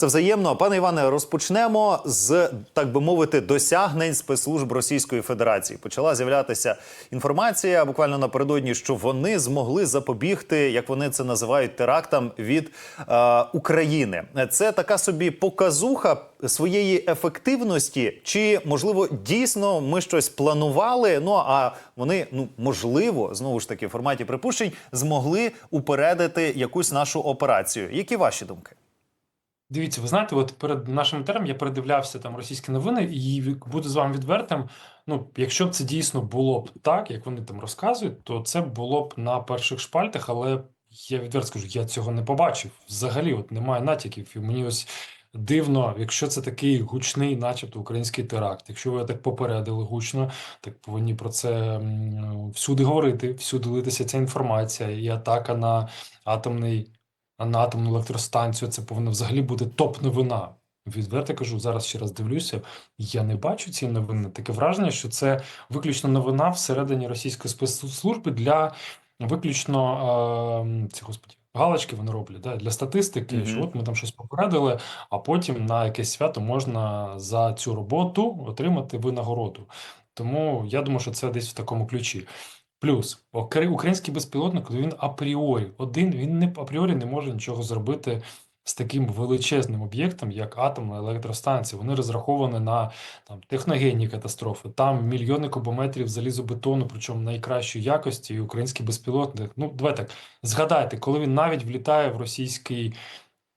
Це взаємно. Пане Іване, розпочнемо з так би мовити досягнень спецслужб Російської Федерації. Почала з'являтися інформація буквально напередодні, що вони змогли запобігти, як вони це називають, терактам від е, України. Це така собі показуха своєї ефективності, чи можливо дійсно ми щось планували? Ну а вони ну можливо знову ж таки в форматі припущень змогли упередити якусь нашу операцію. Які ваші думки? Дивіться, ви знаєте, от перед нашим етером я передивлявся там російські новини, і буду з вами відвертим. Ну, якщо б це дійсно було б так, як вони там розказують, то це було б на перших шпальтах, але я відверто скажу, я цього не побачив. Взагалі, от немає натяків. І мені ось дивно, якщо це такий гучний, начебто, український теракт, якщо ви так попередили гучно, так повинні про це всюди говорити, всюди литися ця інформація, і атака на атомний на атомну електростанцію. Це повинна взагалі бути топ-новина. Відверто кажу, зараз ще раз дивлюся. Я не бачу цієї новини. Таке враження, що це виключно новина всередині російської спецслужби для виключно е, ці господі. Галочки вони роблять да, для статистики, Мгм. що от ми там щось попередили, а потім на якесь свято можна за цю роботу отримати винагороду. Тому я думаю, що це десь в такому ключі. Плюс український безпілотник він апріорі один, він не апріорі не може нічого зробити з таким величезним об'єктом, як атомна електростанція. Вони розраховані на там техногенні катастрофи. Там мільйони кубометрів залізобетону, причому найкращої якості. І український безпілотник. Ну, давай так згадайте, коли він навіть влітає в російський.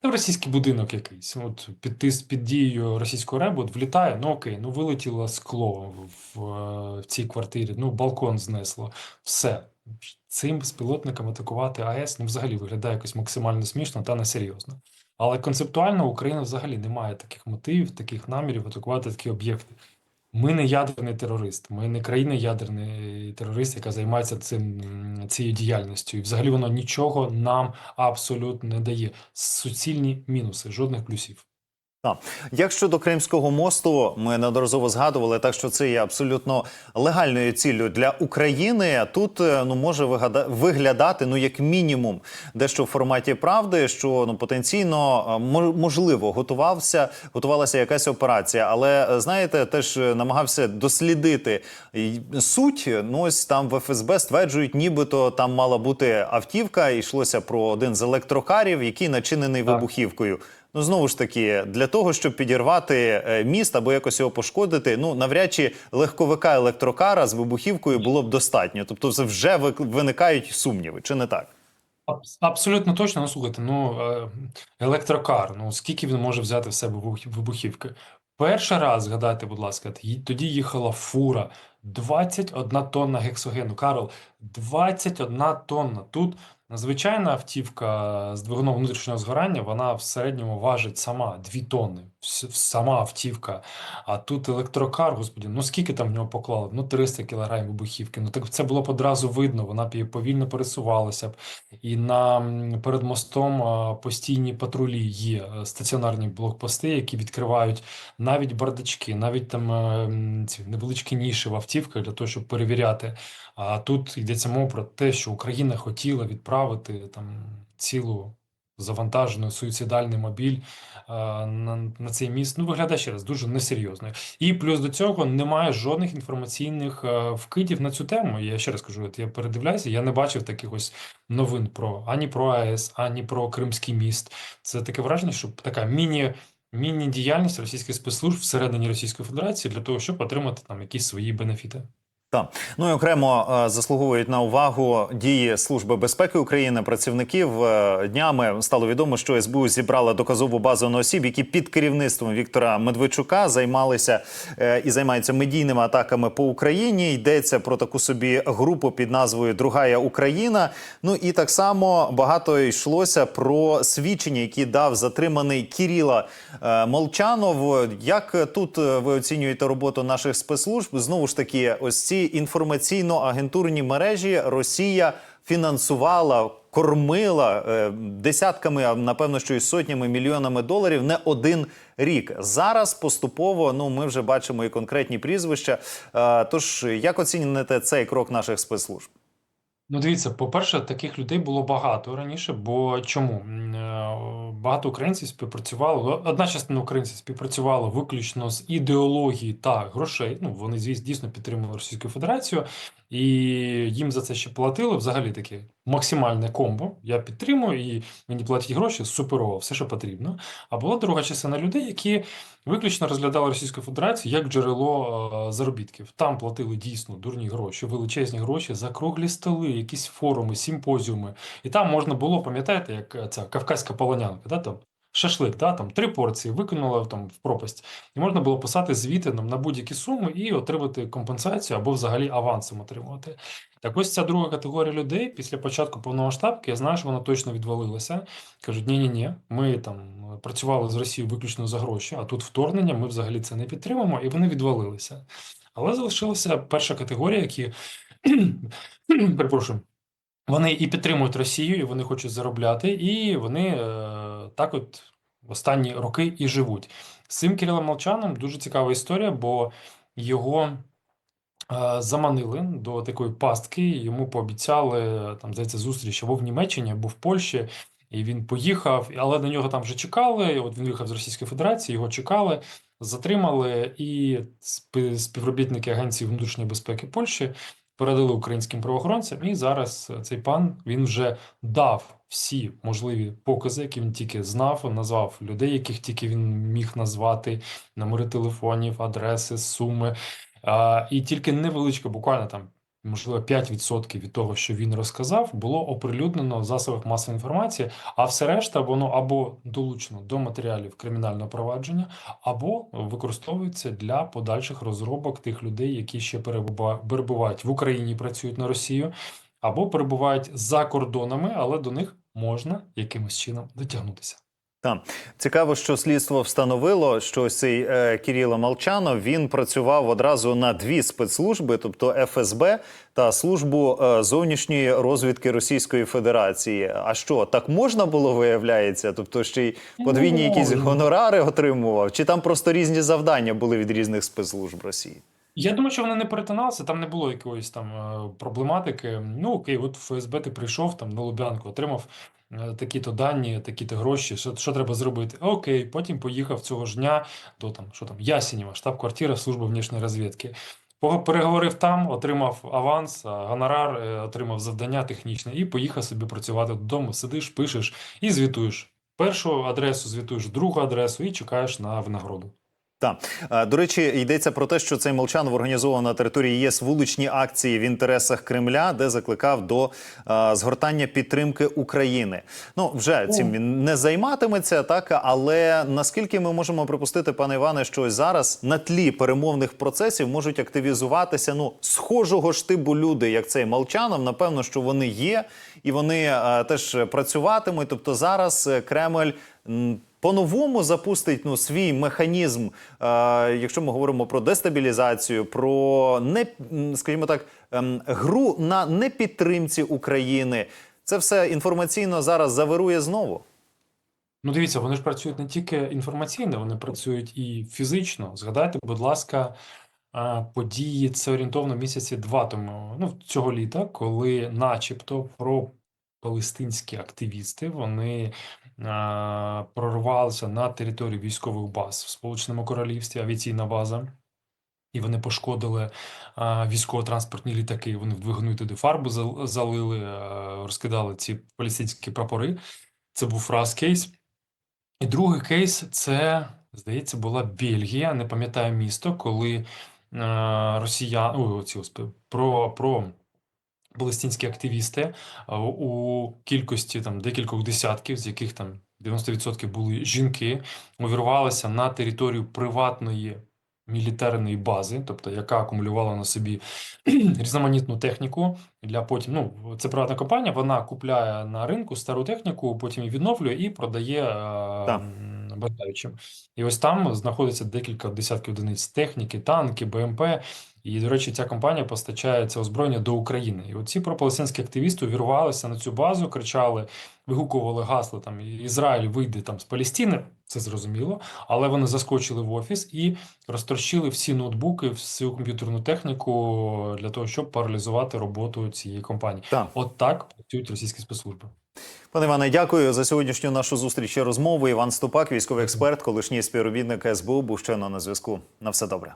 В російський будинок якийсь, от під тис під дією російського ребу от влітає, ну окей, ну вилетіло скло в, в цій квартирі, ну балкон знесло, все. Цим безпілотником атакувати АЕС ну, взагалі виглядає якось максимально смішно та несерйозно. Але концептуально Україна взагалі не має таких мотивів, таких намірів атакувати такі об'єкти. Ми не ядерний терорист, ми не країна ядерний терорист, яка займається цим цією діяльністю. І взагалі воно нічого нам абсолютно не дає. Суцільні мінуси, жодних плюсів. Так. Як щодо Кримського мосту, ми неодноразово згадували, так що це є абсолютно легальною ціллю для України. Тут е, ну може виглядати ну як мінімум дещо в форматі правди, що ну потенційно е, мо- можливо готувався, готувалася якась операція, але е, знаєте, теж намагався дослідити суть. Ну ось там в ФСБ стверджують, нібито там мала бути автівка, і йшлося про один з електрокарів, який начинений Так. вибухівкою. Ну знову ж таки, для того, щоб підірвати е, міст або якось його пошкодити, ну навряд чи легковика електрокара з вибухівкою було б достатньо. Тобто, це вже виникають сумніви, чи не так? Абсолютно точно. Ну слухайте, ну е, електрокар. Ну скільки він може взяти в себе вибухівки? Перший раз згадайте, будь ласка, тоді їхала фура 21 тонна гексогену. Карл, 21 тонна. Тут звичайна автівка з двигуном внутрішнього згорання, вона в середньому важить сама 2 тонни. Сама автівка. А тут електрокар, господі, ну скільки там в нього поклали? Ну 300 кілограмів вибухівки. Ну так це було б одразу видно. Вона б повільно пересувалася б. І на перед мостом постійні патрулі є е, стаціонарні блокпости, які відкривають навіть бардачки, навіть там е, ці невеличкі ніші в автівках для того, щоб перевіряти. А тут йдеться мова про те, що Україна хотіла відправити там цілу завантажену суїцидальний мобіль е, на, на цей міст. Ну, виглядає ще раз дуже несерйозно. І плюс до цього немає жодних інформаційних е, вкидів на цю тему. Я ще раз кажу, от я передивляюся, я не бачив таких ось новин про ані про АЕС, ані про Кримський міст. Це таке враження, що така міні. Міні-діяльність російських спецслужб всередині Російської Федерації для того, щоб отримати там якісь свої бенефіти. Так. Ну і окремо е, заслуговують на увагу дії Служби безпеки України, працівників. Е, Днями стало відомо, що СБУ зібрала доказову базу на осіб, які під керівництвом Віктора Медведчука займалися е, і займаються медійними атаками по Україні. Йдеться про таку собі групу під назвою Другая Україна. Ну і так само багато йшлося про свідчення, які дав затриманий Кіріла Молчанов. Як тут ви оцінюєте роботу наших спецслужб? Знову ж таки, ось ці інформаційно-агентурні мережі Росія фінансувала. Кормила е, десятками, а напевно, що і сотнями мільйонами доларів не один рік. Зараз поступово ну ми вже бачимо і конкретні прізвища. Е, тож як оцінюєте цей крок наших спецслужб? Ну, дивіться, по-перше, таких людей було багато раніше, бо чому? Е, Багато українців співпрацювало, одна частина українців співпрацювала виключно з ідеології та грошей. Ну, вони, звісно, дійсно підтримували Російську Федерацію, і їм за це ще платили. Взагалі таке максимальне комбо. Я підтримую, і мені платять гроші, суперово, все, що потрібно. А була друга частина людей, які виключно розглядали Російську Федерацію як джерело е, заробітків. Там платили дійсно дурні гроші, величезні гроші за круглі столи, якісь форуми, симпозіуми. І там можна було, пам'ятаєте, як е, ця кавказька полонянка, да, там шашлик, да, там три порції викинули там в пропасть. І можна було писати звіти нам на будь-які суми і отримати компенсацію або взагалі авансом отримувати. Так ось ця друга категорія людей після початку повномасштабки, я знаю, що вона точно відвалилася. Кажуть, ні, ні, ні, ми там працювали з Росією виключно за гроші, а тут вторгнення, ми взагалі це не підтримуємо, і вони відвалилися. Але залишилася перша категорія, які перепрошую. Вони і підтримують Росію, і вони хочуть заробляти, і вони так от в останні роки і живуть. З цим Кирилом Молчаном дуже цікава історія, бо його е, заманили до такої пастки, йому пообіцяли там, здається, зустріч або в Німеччині, або в Польщі. І він поїхав, але на нього там вже чекали. От він виїхав з Російської Федерації, його чекали, затримали, і співробітники Агенції внутрішньої безпеки Польщі передали українським правоохоронцям. І зараз е, цей пан він вже дав всі можливі покази, які він тільки знав, назвав людей, яких тільки він міг назвати, номери телефонів, адреси, суми. А, і тільки невеличка, буквально там. Можливо, 5% від того, що він розказав, було оприлюднено в засобах масової інформації, а все решта воно або долучено до матеріалів кримінального провадження, або використовується для подальших розробок тих людей, які ще перебувають в Україні, працюють на Росію, або перебувають за кордонами, але до них можна якимось чином дотягнутися. Там цікаво, що слідство встановило, що цей е, Кирило Молчанов він працював одразу на дві спецслужби, тобто ФСБ та службу е, зовнішньої розвідки Російської Федерації. А що так можна було виявляється? Тобто ще й подвійні якісь Ну, гонорари отримував, чи там просто різні завдання були від різних спецслужб Росії? Я думаю, що вони не перетиналися, там не було якоїсь там е, проблематики. Ну окей, от в ФСБ ти прийшов там на Лубянку, отримав такі-то дані, такі-то гроші. Що, що треба зробити? Окей, потім поїхав цього ж дня до там, що там, Ясенєва, штаб-квартира Служби внішньої розвідки. Переговорив там, отримав аванс, гонорар, е, отримав завдання технічне і поїхав собі працювати додому. Сидиш, пишеш і звітуєш. Першу адресу звітуєш, другу адресу і чекаєш на винагороду. Так. Е, До речі, йдеться про те, що цей Молчанов організовував на території ЄС вуличні акції в інтересах Кремля, де закликав до е, згортання підтримки України. Ну, вже цим він не займатиметься, так але наскільки ми можемо припустити, пане Іване, що ось зараз на тлі перемовних процесів можуть активізуватися ну схожого штибу люди, як цей Молчанов. Напевно, що вони є, і вони е, теж працюватимуть. Тобто зараз Кремль. м, по-новому запустить ну, свій механізм, е, якщо ми говоримо про дестабілізацію, про не, скажімо так, ем, гру на непідтримці України. Це все інформаційно зараз завирує знову. Ну, дивіться, вони ж працюють не тільки інформаційно, вони працюють і фізично. Згадайте, будь ласка, події це орієнтовно місяці два тому, ну, цього літа, коли, начебто, пропалестинські активісти вони прорвалися на територію військових баз в Сполученому Королівстві, авіаційна база. І вони пошкодили військово-транспортні літаки. Вони в двигуни туди фарбу залили, а, розкидали ці палестинські прапори. Це був раз кейс. І другий кейс це, здається, була Бельгія, не пам'ятаю місто, коли е, росіяни, про, про палестинські активісти е, у кількості там декількох десятків, з яких там 90% були жінки, увірвалися на територію приватної мілітарної бази, тобто яка акумулювала на собі різноманітну техніку для потім. Ну, це приватна компанія, вона купляє на ринку стару техніку, потім її відновлює і продає е, м, бажаючим. І ось там знаходиться декілька десятків одиниць техніки, танки, БМП. І, до речі, ця компанія постачає це озброєння до України. І оці пропалестинські активісти увірвалися на цю базу, кричали, вигукували гасла там Ізраїль вийде там з Палестини. Це зрозуміло, але вони заскочили в офіс і розтрощили всі ноутбуки, всю комп'ютерну техніку для того, щоб паралізувати роботу цієї компанії. Так. От так працюють російські спецслужби. Пане Іване, дякую за сьогоднішню нашу зустріч і розмову. Іван Ступак, військовий експерт, колишній співробітник СБУ, був щойно на зв'язку. На все добре.